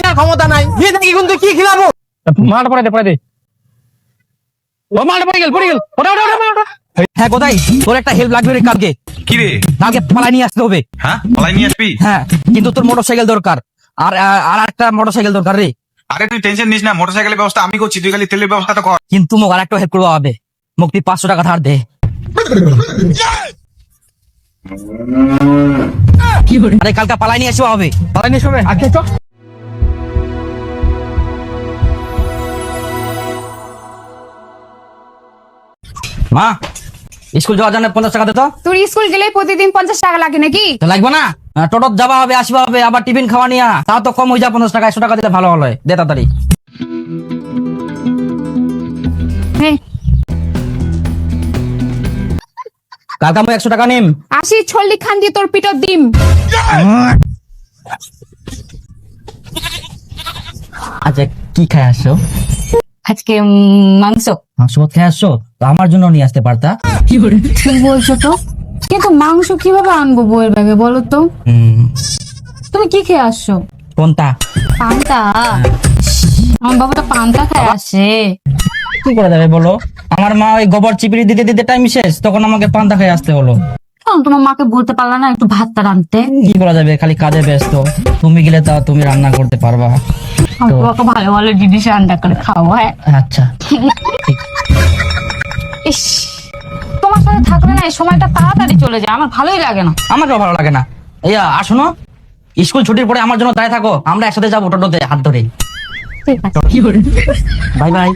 কেনার ক্ষমতা নাই। বিয়ে থেকে কিন্তু কি খিলাবো? মালটা পড়ে দে পড়ে দে। ও মালটা পড়ে গেল পড়ে গেল। ওটা ওটা ওটা হ্যাঁ কোথায়? তোর একটা হেল্প লাগবে রে কালকে। কি রে? কালকে পালাই নিয়ে আসতে হবে। হ্যাঁ? পালাই নিয়ে আসবি? হ্যাঁ কিন্তু তোর মোটরসাইকেল দরকার। আর আর একটা মোটরসাইকেল দরকার রে। আরে তুই টেনশন নিস না মোটরসাইকেলের ব্যবস্থা আমি করছি তুই খালি তেলের ব্যবস্থা তো কর। কিন্তু মোক আর একটা হেল্প করব হবে মুক্তি পাঁচশো টাকা ধার দে। আরে কালকে পালাই নিয়ে আসব হবে পালাই নিয়ে সবে আগে মা স্কুল যাওয়ার জন্য পঞ্চাশ টাকা দে তো। তোর স্কুল গেলে প্রতিদিন পঞ্চাশ টাকা লাগে নাকি? তো লাগবে না? টোটোত যাবা হবে আসবা হবে আবার টিফিন খাওয়া নিয়া। তা তো কম হয়ে যায় পঞ্চাশ টাকা একশো টাকা দিলে ভালো হলো। দে তাড়াতাড়ি। কালকে আমি একশো টাকা নিম। আসি ছল্লি খান দিয়ে তোর পিঠর ডিম আচ্ছা কি খাই আসছো? আজকে মাংস। মাংস খাই আসছো? তো আমার জন্য নিয়ে আসতে পারতা। কি বলছো তো? কিন্তু মাংস কীভাবে আনব বউয়ের ব্যাগে বলো তো? হুম, তুমি কি খেয়ে আসছো? কোনটা? পান্তা। আমার বাবা তো পান্তা খায় আসে। কি করে যাবে বলো? আমার মা ওই গোবর চিপিড়ি দিতে দিতে টাইম শেষ তখন আমাকে পান্তা খেয়ে আসতে হলো কেন তোমার মাকে বলতে পারলা না একটু ভাতটা রাঁধতে? কি করা যাবে? খালি কাজে ব্যস্ত। তুমি গেলে তাও তুমি রান্না করতে পারবা। বাবাকে ভালো ভালো জিনিস রান্না করে খাও হ্যাঁ আচ্ছা। ইস তোমার সাথে থাকলে না এই সময়টা তাড়াতাড়ি চলে যায় আমার ভালোই লাগে না। আমাকেও ভালো লাগে না। এই আসো না স্কুল ছুটির পরে আমার জন্য দাঁড়িয়ে থাকো আমরা একসাথে যাব টোটোতে হাত ধরে ঠিক আছে। Bye bye.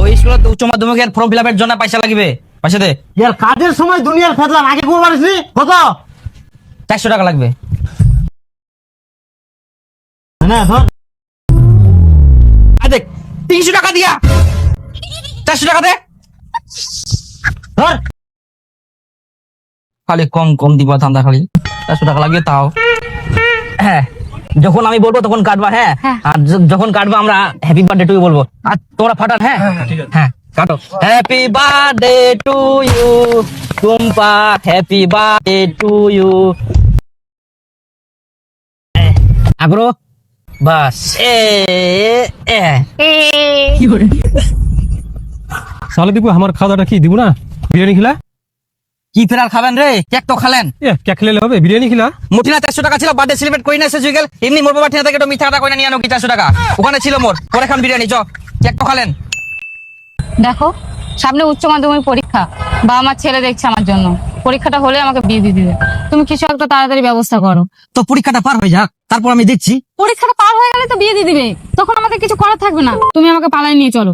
ওই উচ্চ মাধ্যমিকের ফর্ম ফিল আপের জন্য পয়সা লাগবে। পয়সা দে। ইয়ার কাজের সময় দুনিয়ার ফেতলাম আগে কোন কত? চারশো টাকা লাগবে। না ধর দেখ তিনশো টাকা দিয়া। চারশো টাকা দে। ধর। খালি কম কম দিবা ধান্দা খালি। চারশো টাকা লাগবে তাও। হ্যাঁ যখন আমি বলব তখন কাটবা হ্যাঁ? হ্যাঁ। আর যখন কাটবা আমরা হ্যাপি বার্থডে টু বলব। আর তোমরা ফাটান হ্যাঁ? হ্যাঁ কাটো। Happy birthday to you Tumpa. Happy birthday to you আগ্রহ? বাস। এ এ সালে দিব আমার খাওয়াটা কি দিব না? বিরিয়ানি খিলা? কি ফেরাল খাবেন রে? কেক তো খালেন। এ কে খেলে হবে বিরিয়ানি খিলা? মুঠিনা চারশো টাকা ছিল বার্থডে সেলিব্রেট করি না গেল এমনি মোর বাবা ঠিনা থেকে একটু মিঠা টাকা নিয়ে আনো কি চারশো টাকা? ওখানে ছিল মোর। পরে খান বিরিয়ানি চ। কেক তো খালেন। দেখো সামনে উচ্চ মাধ্যমিক পরীক্ষা। বা আমার ছেলে দেখছে আমার জন্য। পরীক্ষাটা হলে আমাকে বিয়ে দিয়ে দিবে। তুমি কিছু একটা তাড়াতাড়ি ব্যবস্থা করো। তো পরীক্ষাটা পার হয়ে যাক। তারপর আমি দেখছি পরীক্ষাটা পার হয়ে গেলে তো বিয়ে দিয়ে দিবে। তখন আমাদের কিছু করার থাকবে না। তুমি আমাকে পালাই নিয়ে চলো।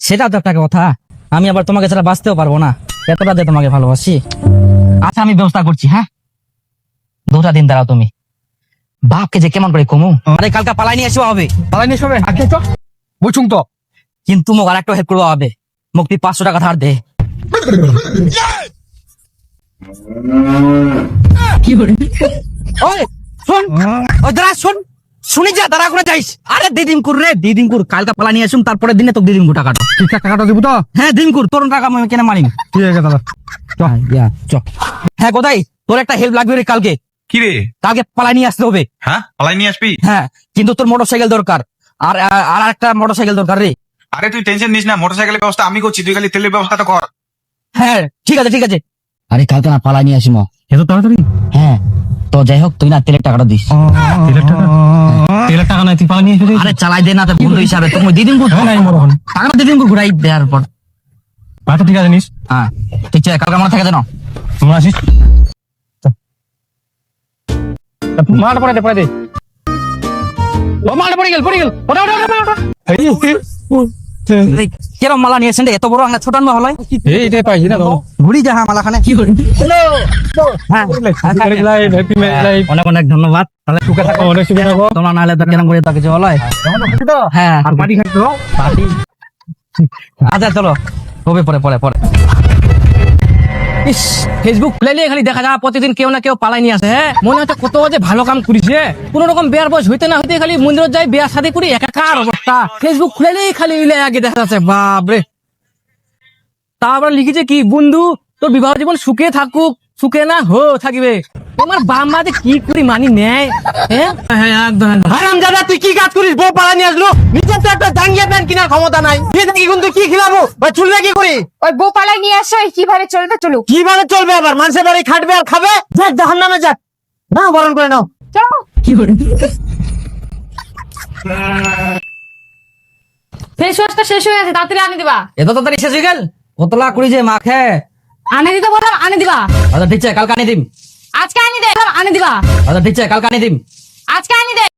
সেটা তো একটা কথা। আমি আবার তোমাকে ছাড়া বাঁচতেও পারব না। এতটা যে তোমাকে ভালোবাসি। আচ্ছা আমি ব্যবস্থা করছি হ্যাঁ? দুটা দিন দাঁড়াও তুমি। বাপকে যে কেমন করে কমু। আরে কালকে পালাই নিয়ে আসবা হবে। পালাই নিয়ে সবে আগে চ বুঝুং তো। কিন্তু মোক আর একটা হেল্প করব হবে। মুক্তি পাঁচশো টাকা ধার দে। ওই শোন। ওই দাঁড়া শোন। শুনি যা দাঁড়া করে যাইস। আরে দিদিম কুর রে দিদিম কুর কালকে পালা নিয়ে আসুন তারপরে দিনে তো দিদিম কুর টাকাটা ঠিকঠাক টাকাটা দিব তো? হ্যাঁ দিদিম কুর তোর টাকা আমি কেন মারিম ঠিক আছে দাদা। হ্যাঁ, ইয়া, চ। হ্যাঁ কোথায়? তোর একটা হেল্প লাগবে রে কালকে। কি রে? কালকে পালা নিয়ে আসতে হবে। হ্যাঁ পালাই নিয়ে আসবি? হ্যাঁ কিন্তু তোর মোটরসাইকেল দরকার। আর আর একটা মোটরসাইকেল দরকার রে। আরে তুই টেনশন নিস না মোটরসাইকেলের ব্যবস্থা আমি করছি তুই খালি তেলের ব্যবস্থা তো কর। হ্যাঁ ঠিক আছে ঠিক আছে। আরে কালকে না পালা নিয়ে আসিম। এত তাড়াতাড়ি? হ্যাঁ। তো যাই হোক তুই না তেলের টাকাটা দিস। তেলের টাকা? তেলের টাকা নাই তুই পালাই নিয়ে আরে চালাই দে না তো বন্ধু হিসাবে। তুমি মনে হন টাকাটা দিদিম কুর ঘুরাই দেওয়ার পর। আচ্ছা ঠিক আছে নিস। হ্যাঁ। ঠিক আছে কালকে মনে থাকে যেন তোমরা আসিস। মালটা পড়ে দে পড়ে দে ও মালটা পড়ে গেল পড়ে গেল। ওটা ওটা ওটা ওটা এই, কেরম মালা নিয়েছেন এত বড় আঙা ছোটান মহল? এই পাইছি না ঘুরি যাহা হ্যাঁ কি করি হ্যাঁ লাইফ অনেক অনেক ধন্যবাদ। তাহলে সুখে থাকো অনেক সুখে থাকো। তোমরা নাহলে তো কেরম করে তাকে হ্যাঁ? আর পার্টি পার্টি আচ্ছা চলো। কবে পরে পরে পরে। ইস ফেসবুক খুলে নিয়ে খালি দেখা যায় প্রতিদিন কেউ না কেউ পালাই নিয়ে আসে হ্যাঁ? মনে হচ্ছে কত যে ভালো কাম করিছে কোন রকম বিয়ার বয়স হইতে না হইতে খালি মন্দিরত যাই বেয়া শাদি করি, একাকার অবস্থা। ফেসবুক খুলে নিয়ে খালি আগে দেখা যাচ্ছে বাপ রে তারপর লিখেছে কি, বন্ধু, তোর বিবাহ জীবন সুখে থাকুক। সুখে না? হো থাকিবে। তোমার বাম্মাতে কি করি মানি নেয় হ্যাঁ হ্যাঁ একদম একদম। হারাম দাদা তুই কি কাজ করিস? বউ পালা নিয়ে আসলো। নিজের তো একটা জাঙ্গিয়া প্যান্ট কেনার ক্ষমতা নাই। কিন্তু কি খিলাবো? বা কি করি? ওই বউ নিয়ে আসো কীভাবে চলবে চলুক। কীভাবে চলবে আবার? মানুষের বাড়ি খাটবে আর খাবে? যাক জাহান নামে যাক। না বরণ করে নাও। চলো ফেস ওয়াশটা শেষ হয়ে গেছে তাড়াতাড়ি আনে দিবা। এত তাড়াতাড়ি শেষ হয়ে গেল? কতলা করি যে মাখে। আনে দিতে বললাম আনে দিবা। আচ্ছা ঠিক আছে কালকে আনি দিম। আজকে আনি দে আনে দিবা। আচ্ছা ঠিক আছে কালকে আনি দিম। আজকে আনি দে।